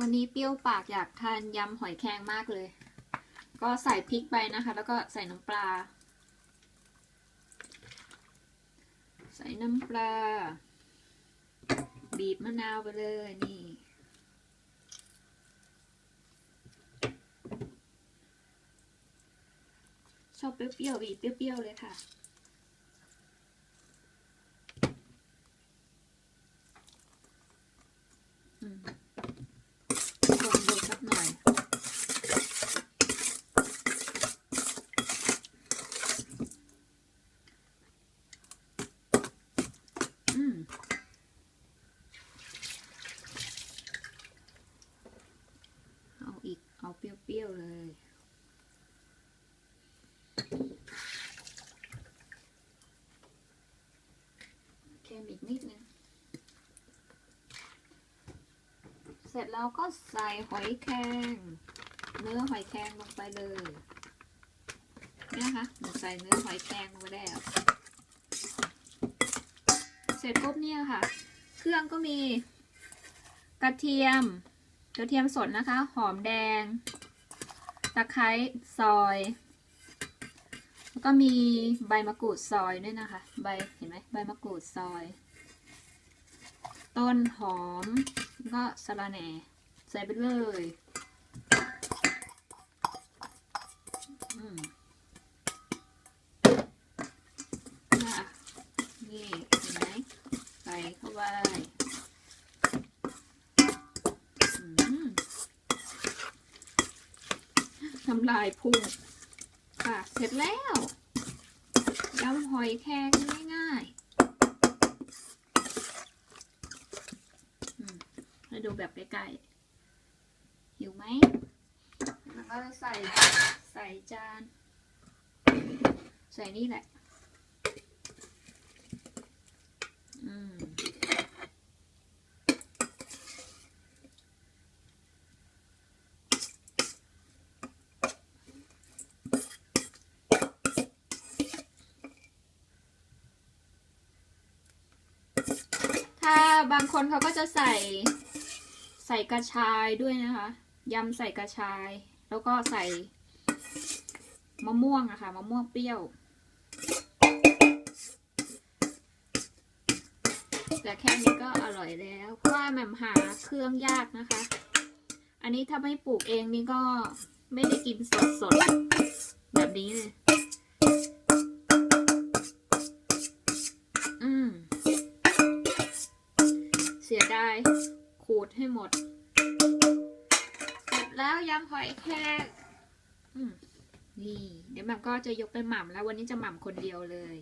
วันนี้เปรี้ยวปากอยากทานยำหอยแครงมากเลย ก็ใส่พริกไปนะคะ แล้วก็ใส่น้ำปลา ใส่น้ำปลา บีบมะนาวไปเลยนี่ ชอบเปรี้ยวๆบีบเปรี้ยวๆเลยค่ะ อืมคนดูสักหน่อย อืม เอาอีก เอาเปี้ยวเลย เค็มอีกนิดนึง เสร็จแล้วก็ใส่หอยแครงเนื้อหอยแครงลงไปเลยนี่นะคะหนูใส่เนื้อหอยแครงลงไปแล้ว เสร็จปุ๊บเนี่ยค่ะ เครื่องก็มี กระเทียมกระเทียมสดนะคะ หอมแดง ตะไคร้ซอย แล้วก็มีใบมะกรูดซอยด้วยนะคะ ใบเห็นไหมใบมะกรูดซอย ต้นหอมแล้วก็สะระแหน่ใส่ไปเลยนี่เห็นไหมใส่เข้าไป น้ำลายพุ่งค่ะเสร็จแล้วยำหอยแครงง่ายๆมให้ดูแบบใกล้ๆหิวไหมแล้วก็ใส่ใส่จาน ใส่นี่แหละ อืม ถ้า บางคนเขาก็จะใส่ใส่กระชายด้วยนะคะยำใส่กระชาย แล้วก็ใส่มะม่วงอะค่ะมะม่วงเปรี้ยว แต่แค่นี้ก็อร่อยแล้ว เพราะว่าแหม่มหาเครื่องยากนะคะ อันนี้ถ้าไม่ปลูกเองนี่ก็ไม่ได้กินสดสดๆแบบนี้เลย ขูดให้หมดเสร็จแล้วยำหอยแครงนี่ เดี๋ยวแหม่ก็จะยกไปหม่ำแล้ววันนี้จะหม่ำคนเดียวเลย